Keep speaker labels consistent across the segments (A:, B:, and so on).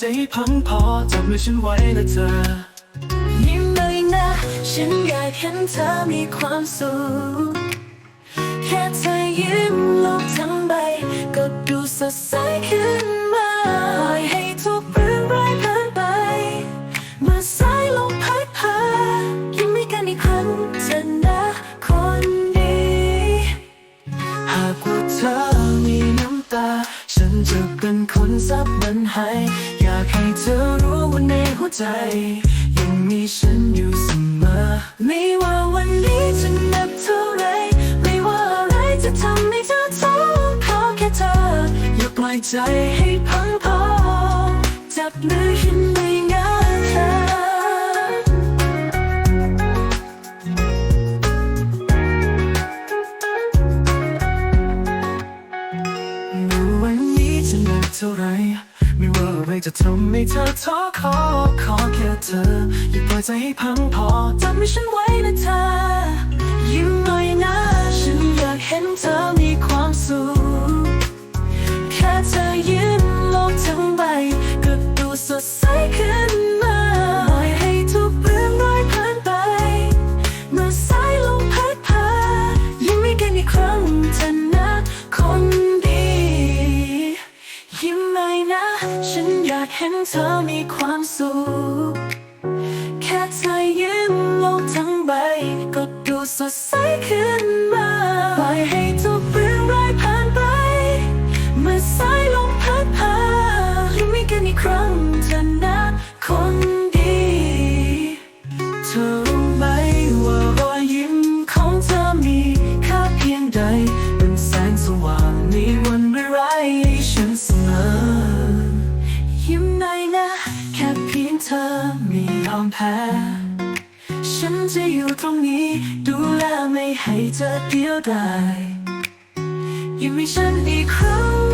A: ใจให้พังพอจำมือฉันไว้นะเธอ ยิ้มเลยนะ ฉันอยากเห็นเธอมีความสุข แค่เธอยิ้มโลกทั้งใบ ก็ดูสดใสขึ้นมาปล่อยให้ทุกเรื่องร้ายผ่านไปเมื่อสายลมพัดพายิ้มให้กันอีกครั้งเธอนะคนดีหากว่าเธอมีน้ำตา ฉันจะเป็นคนซับมันให้ ใจ ยังมีฉันอยู่เสมอ ไม่ว่าวันนี้จะหนักเท่าไร ไม่ว่าอะไรจะทำให้เธอท้อขอแค่เธอ อย่าปล่อยใจให้พังพอจับมือฉันไม่ จะทำให้เธอท้อขอขอแค่เธอ อย่าปล่อยใจให้พังพอจำให้ฉันไว้นะเธอ ยิ้มหน่อยนะ ฉันอยากเห็นเธอมีความสุข แค่เธอยิ้มโลกทั้งใบก็ดูสดใสขึ้น เธอมีความสุข แค่เธอยิ้มโลกทั้งใบ ก็ดูสดใสขึ้นมาปล่อยให้ ตรงนี้ ดูแลไม่ให้เธอเดียวดายยิ้มให้ฉันอีกครั้ง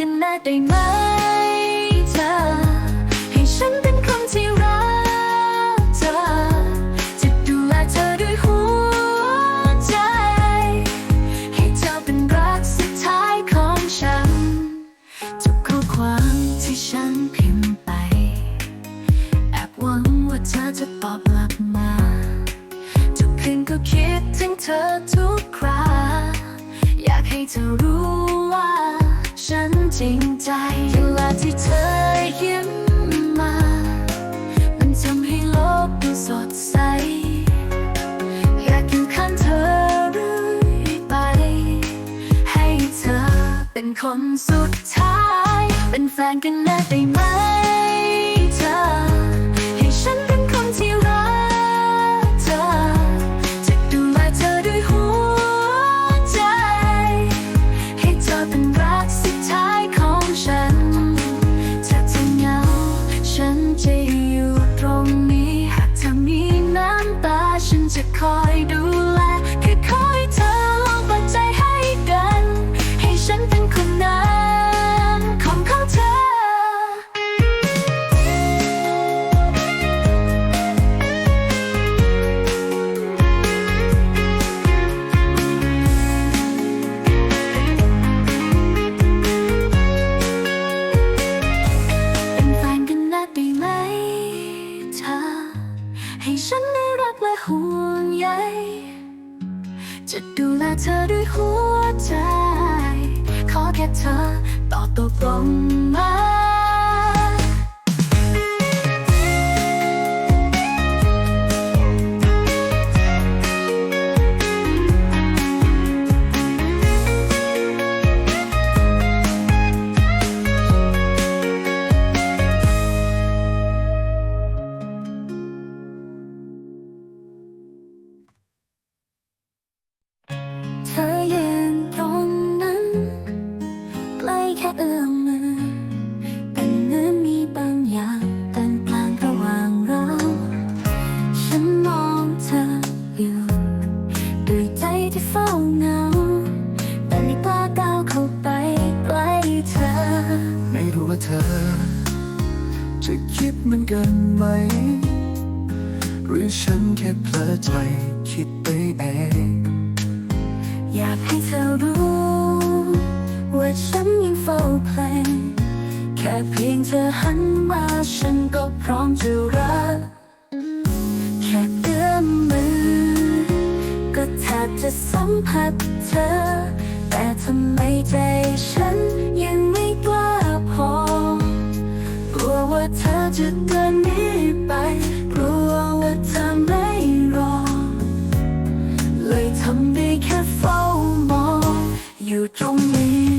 A: กันนะได้ไหมเธอ ให้ฉันเป็นคนที่รักเธอ จะดูแลเธอด้วยหัวใจ ให้เธอเป็นรักสุดท้ายของฉัน ทุกข้อความที่ฉันพิมพ์ไป แอบหวังว่าเธอจะตอบกลับมา ทุกคืนก็คิดถึงเธอทุกครา อยากให้เธอรู้ จริงใจเวลาที่เธอยิ้มมา มันทำให้โลกดูสดใส อยากอยู่ข้างเธอเรื่อยไป ให้เธอเป็นคนสุดท้าย เป็นแฟนกันนะได้ไหม เธอด้วยหัวใจ ขอแค่เธอตอบตกลงมา กันไห
B: ม หรือฉันแค่เพลิดใจคิดไปเอง
A: อยากให้เธอรู้ ว่าฉันยังเฝ้าเพลง แค่เพียงเธอหันมาฉันก็พร้อมจะรัก แค่เอื้อมมือ ก็แทบจะสัมผัสเธอ แต่ทำไมใจฉันยังไม่ ว่าเธอจะเดินหนีไป กลัวว่าเธอไม่รอ เลยทำได้แค่เฝ้ามอง อยู่ตรงนี้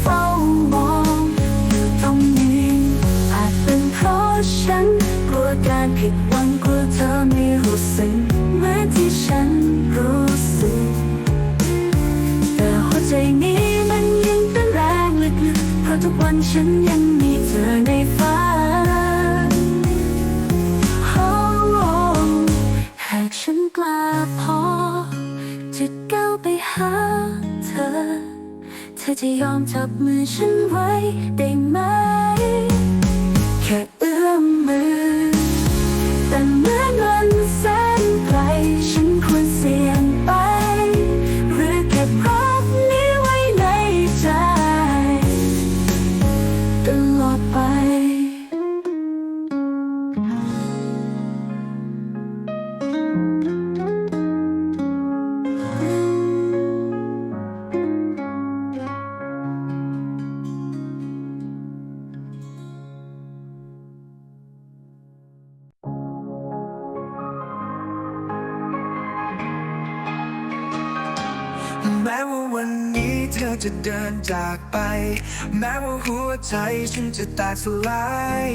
A: เฝ้า
B: มอง
A: อยู่ตรงนี้อาจเป็นเพราะฉันกลัวการผิดหวังกลัวเธอไม่รู้สึกเหมือนที่ฉันรู้สึก แต่หัวใจนี้มันยังเต้นแรงลึกๆเพราะทุกวันฉันยังมีเธอในฝัน จะยอมจับมือฉันไว้ได้ไหม จา
B: กไป แม้ว่าหัวใจฉันจะแตกสลาย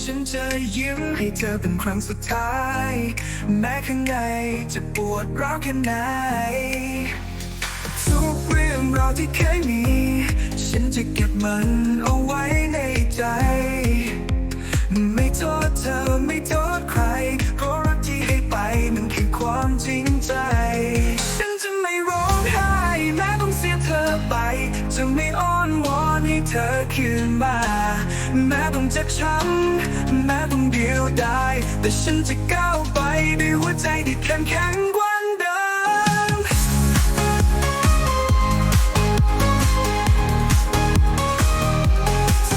B: ฉันจะยิ้มให้เธอเป็นครั้งสุดท้าย แม้ข้างในจะปวดร้าวแค่ไหน ทุกเรื่องราวที่เคยมี ฉันจะเก็บมันเอาไว้ในใจ ไม่โทษเธอไม่โทษใครเพราะรักที่ให้ไปมันคือความจริงใจ คืนมา แม้ต้องเจ็บช้ำแม้ต้องเดียวดายแต่ฉันจะก้าวไปด้วยหัวใจที่เข้มแข็งกว่าเดิม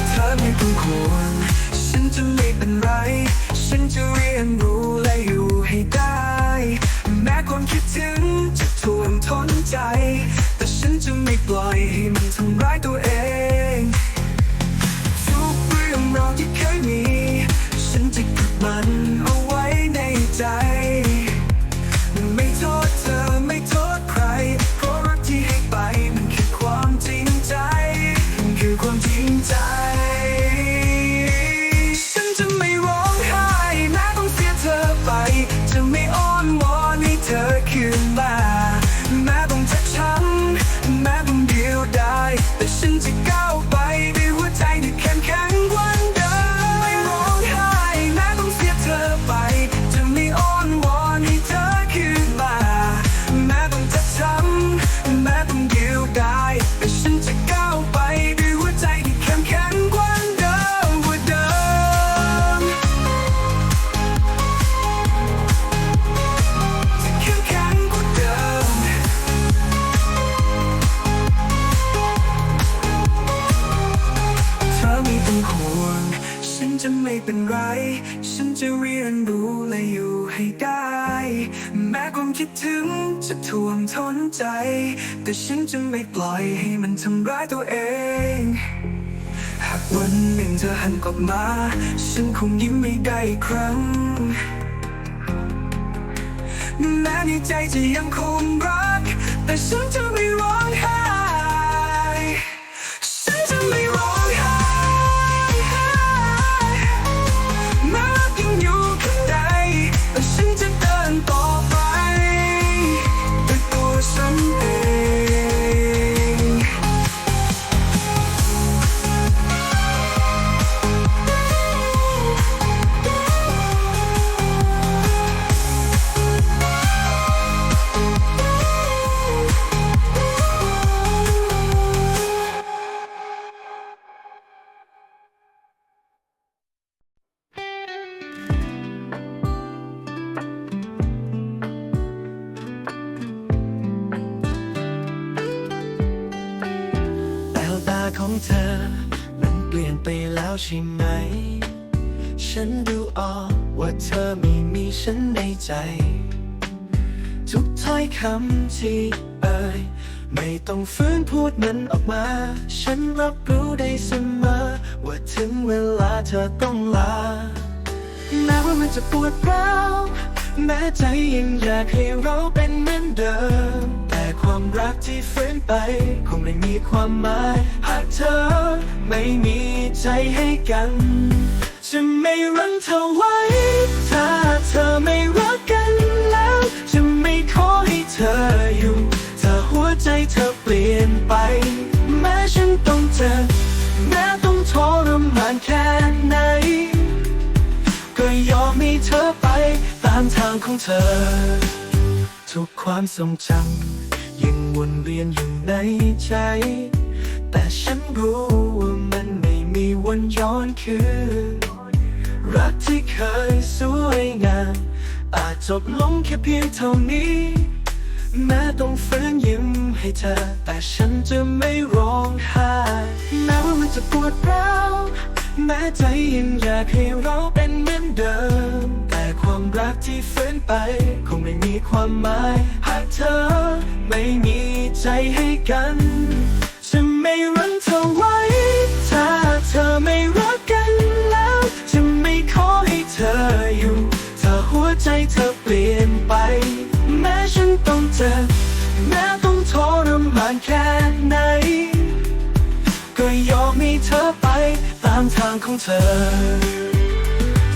B: เธอไม่ต้องห่วงฉันจะไม่เป็นไร ฉันจะเรียนรู้และอยู่ให้ได้ แม้ความคิดถึงจะท่วมท้นใจ แต่ฉันจะไม่ปล่อยให้มันทำร้ายตัวเอง จะเก็บมันเอาไว้ใน ทนใจ แต่ฉันจะไม่ปล่อยให้มันทำร้ายตัวเอง หากวันหนึ่งเธอหันกลับมา ฉันคงยิ้มไม่ได้อีกครั้ง แม้ในใจจะยังคงรัก แต่ฉันจะไม่ร้องไห้ เธอ มันเปลี่ยนไปแล้วใช่ไหม ฉันดูออกว่าเธอไม่มีฉันในใจ ทุกถ้อยคำที่เอ่ยไม่ต้องฟื้นพูดมันออกมา ฉันรับรู้ได้เสมอ ว่าถึงเวลาเธอต้องลา แม้ว่ามันจะปวดร้าวแม้ใจยังอยากให้เราเป็นเหมือนเดิม แต่ความรักที่ฝืนไป คงไม่มีความหมาย เธอ ไม่มีใจให้กันจะไม่รั้งเธอไว้ ถ้าเธอไม่รักกันแล้วจะไม่ขอให้เธออยู่ถ้าหัวใจเธอเปลี่ยนไป แม้ฉันต้องเจ็บแม้ต้องทรมานแค่ไหน ก็ยอมให้เธอไปตามทางของเธอ ทุกความทรงจำยังวนเวียนอยู่ในใจ แต่ฉัน รู้ว่ามันไม่มีวันย้อนคืน รักที่เคยสวยงามอาจจบลงแค่เพียงเท่านี้ แม้ต้องฝืนยิ้มให้เธอ แต่ฉันจะไม่ร้องไห้แม้ว่ามันจะปวดร้าวแม้ใจยังอยากให้เราเป็นเหมือนเดิม แต่ความรักที่ฝืนไป คงไม่มีความหมาย หากเธอไม่มีใจให้กัน ไม่รั้งเธอไว้ ถ้าเธอไม่รักกันแล้ว จะไม่ขอให้เธออยู่ ถ้าหัวใจเธอเปลี่ยนไป แม้ฉันต้องเจ็บแม้ต้องทรมานแค่ไหน ก็ยอมให้เธอไปตามทางของเธอ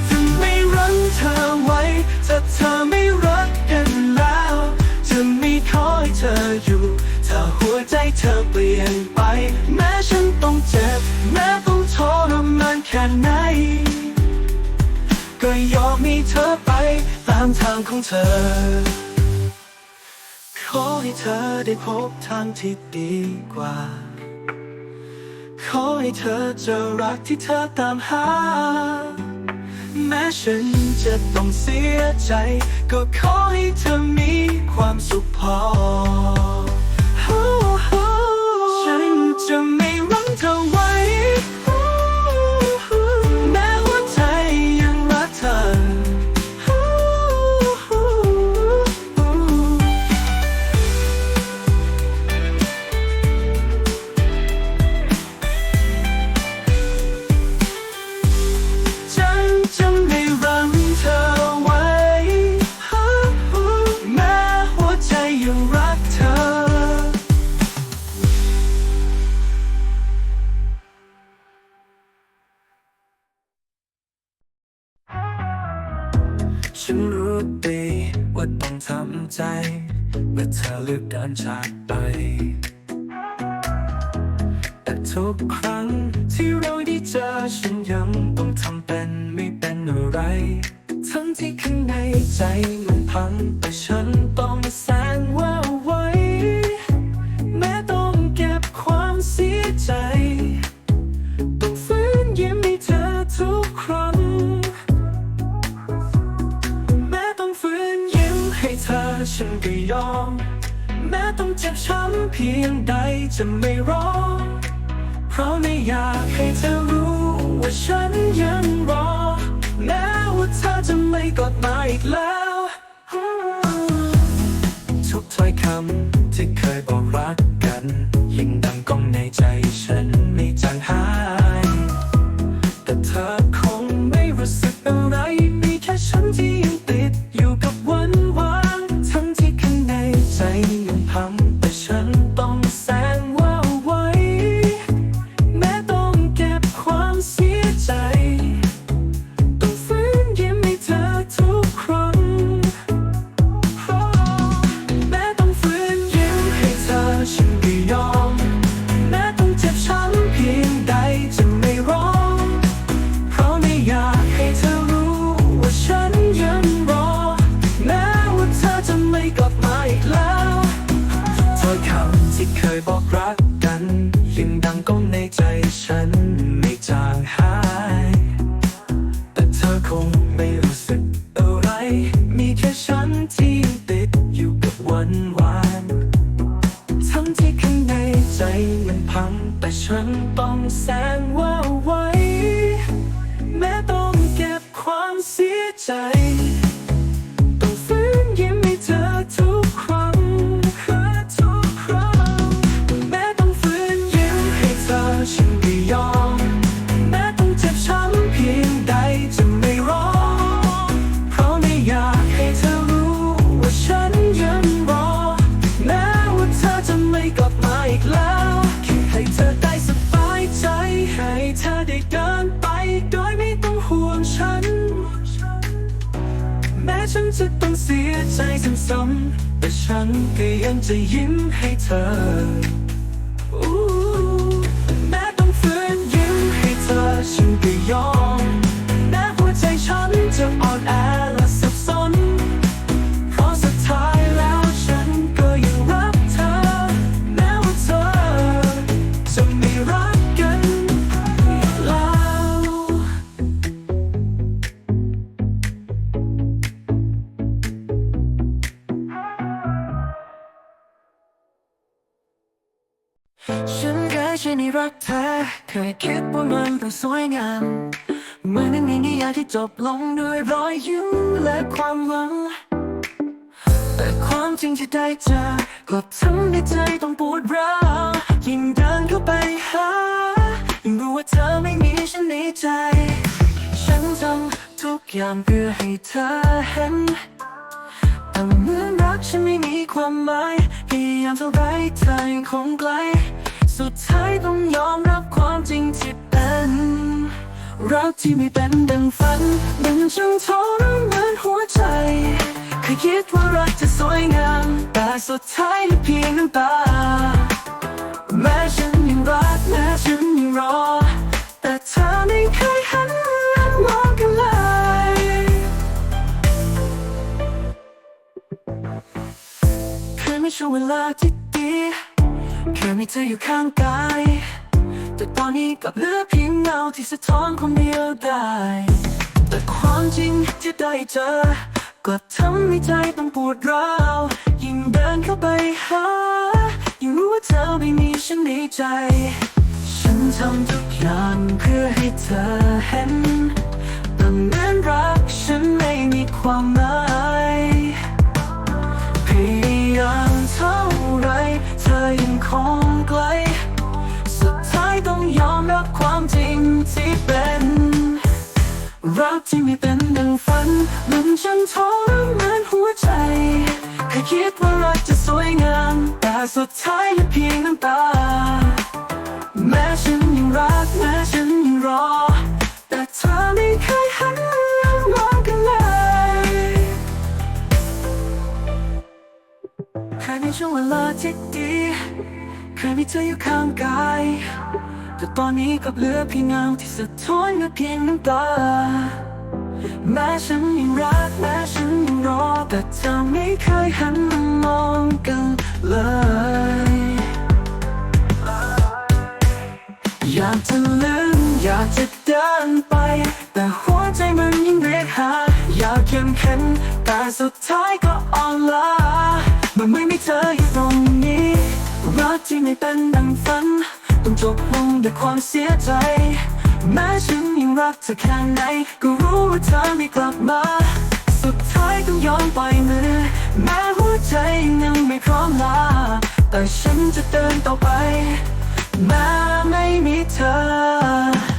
B: จะไม่รั้งเธอไว้ถ้าเธอไม่รักกันแล้ว จะไม่ขอให้เธออยู่ ถ้าหัวใจเธอเปลี่ยนไป เธอไปตามทางของเธอ ขอให้เธอได้พบทางที่ดีกว่า ขอให้เธอเจอรักที่เธอตามหา แม้ฉันจะต้องเสียใจ ก็ขอให้เธอมีความสุขพอฉันจะ แต่ฉันต้องแสงว่าไวแม้ต้องเก็บความเสียใจ ต้องฟื้นยิ้มให้เธอทุกครั้ง แม้ต้องฟื้นยิ้มให้เธอฉันก็ยอม แม้ต้องเจ็บช้ำเพียงใดจะไม่ร้อง เพราะไม่อยากให้เธอรู้ว่าฉันยังรอแม้ว่าเธอจะไม่กลับมาอีกแล้ว อยคำที่เคยบอกรักกัน ยิ่งดังก้องในใจฉันไม่จางหาย ต้องเสียใจซ้ำแต่ฉันก็ยังจะยิ้มให้เธอ ฉันเคยใช่ในรักเธอ เคยคิดว่ามันต้องสวยงามเหมือนในนิยายที่จบลงด้วยรอยยิ้มและความหวัง แต่ความจริงที่ได้เจอกลับทำให้ใจต้องปวดร้าวยิ่งเดินเข้าไปหายิ่งรู้ว่าเธอไม่มีฉันในใจ ฉันทำทุกอย่างเพื่อให้เธอเห็นแต่เหมือน ฉันไม่มีความหมายพยายามเท่าไรเธอยังคงไกล สุดท้ายต้องยอมรับความจริงที่เป็นรักที่ไม่เป็นดังฝันมันช่างทรมานหัวใจเคยคิดว่ารักจะสวยงาม แต่สุดท้ายเหลือเพียงน้ำตา ช่วงเวลาที่ดีแค่มีเธออยู่ข้างกายแต่ตอนนี้กลับเหลือเพียงเงาที่สะท้อนคนเดียวได้แต่ความจริงที่ได้เจอกลับทำให้ใจต้องปวดร้าวยิ่งเดินเข้าไปหายิ่งรู้ว่าเธอไม่มีฉันในใจ ฉันทำทุกอย่างเพื่อให้เธอเห็นแต่เหมือนรักฉันไม่มีความหมายพยายาม เท่าไร เธอยังคงไกล สุดท้ายต้องยอมรับความจริงที่เป็น รักที่ไม่เป็นดังฝัน มันช่างทรมานหัวใจแค่คิดว่ารักจะสวยงาม แต่สุดท้ายเหลือเพียงน้ำตา แม้ฉันยังรัก แม้ฉันยังรอ แต่เธอไม่เคยหัน ค่ในช่วงเวลาที่ดีเคยมีเธออยู่ข้างกาย แต่ตอนนี้กลับเหลือเพียงเงาที่สะท้อนกับเพียงน้ำตา แม้ฉันยังรักแม้ฉันยังรอ แต่เธอไม่เคยหันมามองกันเลยอยากจะลืมอยากจะเดินไป แต่หัวใจมันยังเรียกหา อยากเข้มแข็งแต่สุดท้ายก็อ่อนล้า มันไม่มีเธออยู่ตรงนี้รักที่ไม่เป็นดังฝัน ต้องจบลงด้วยความเสียใจ แม้ฉันยังรักเธอแค่ไหน ก็รู้ว่าเธอไม่กลับมา สุดท้ายต้องยอมปล่อยมือ แม้หัวใจยังไม่พร้อมลา แต่ฉันจะเดินต่อไป แม้ไม่มีเธอ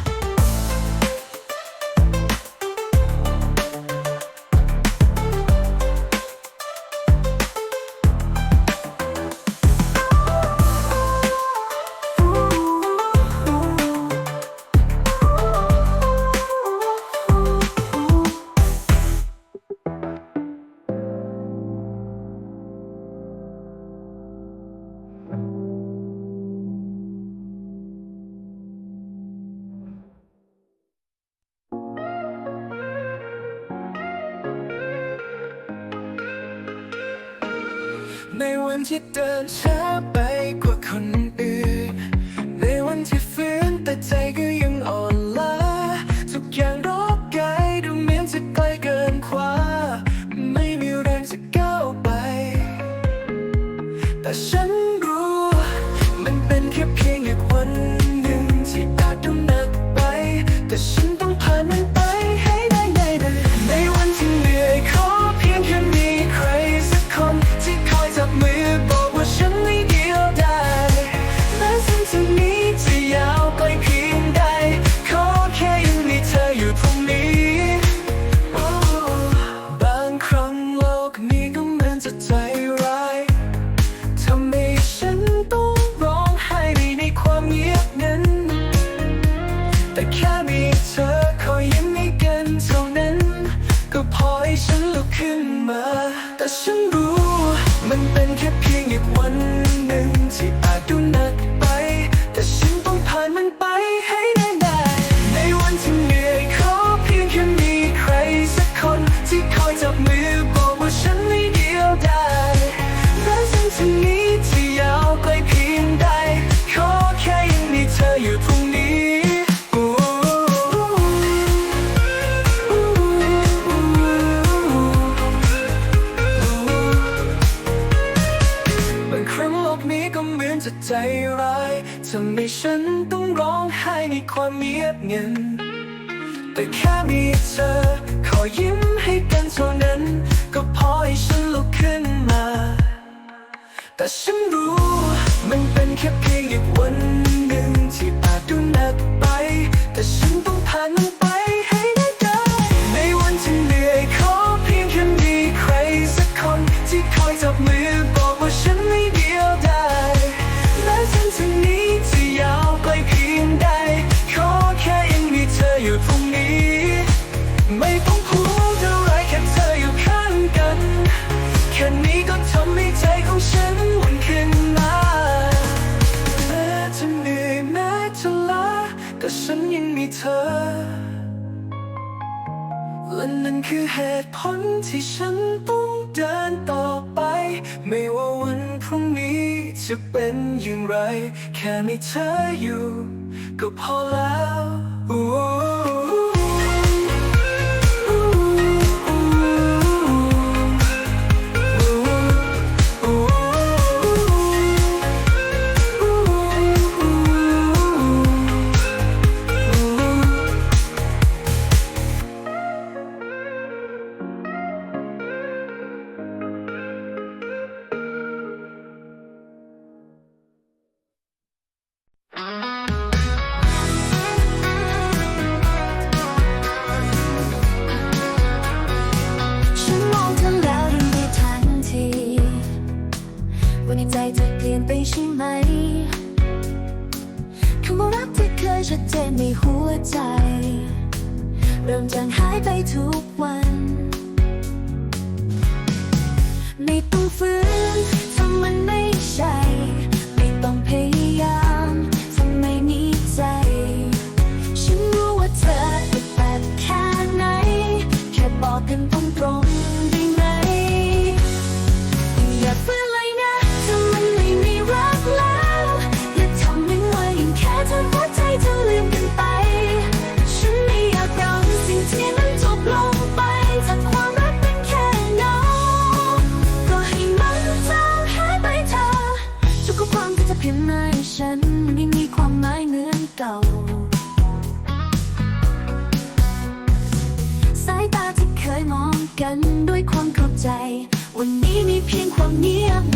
B: when she does shop the cat. แต่ฉันรู้มันเป็นแค่เพียงอีกวัน ที่ฉันต้องเดินต่อไป ไม่ว่าวันพรุ่งนี้จะเป็นอย่างไร แค่มีเธออยู่ วั
A: นนี้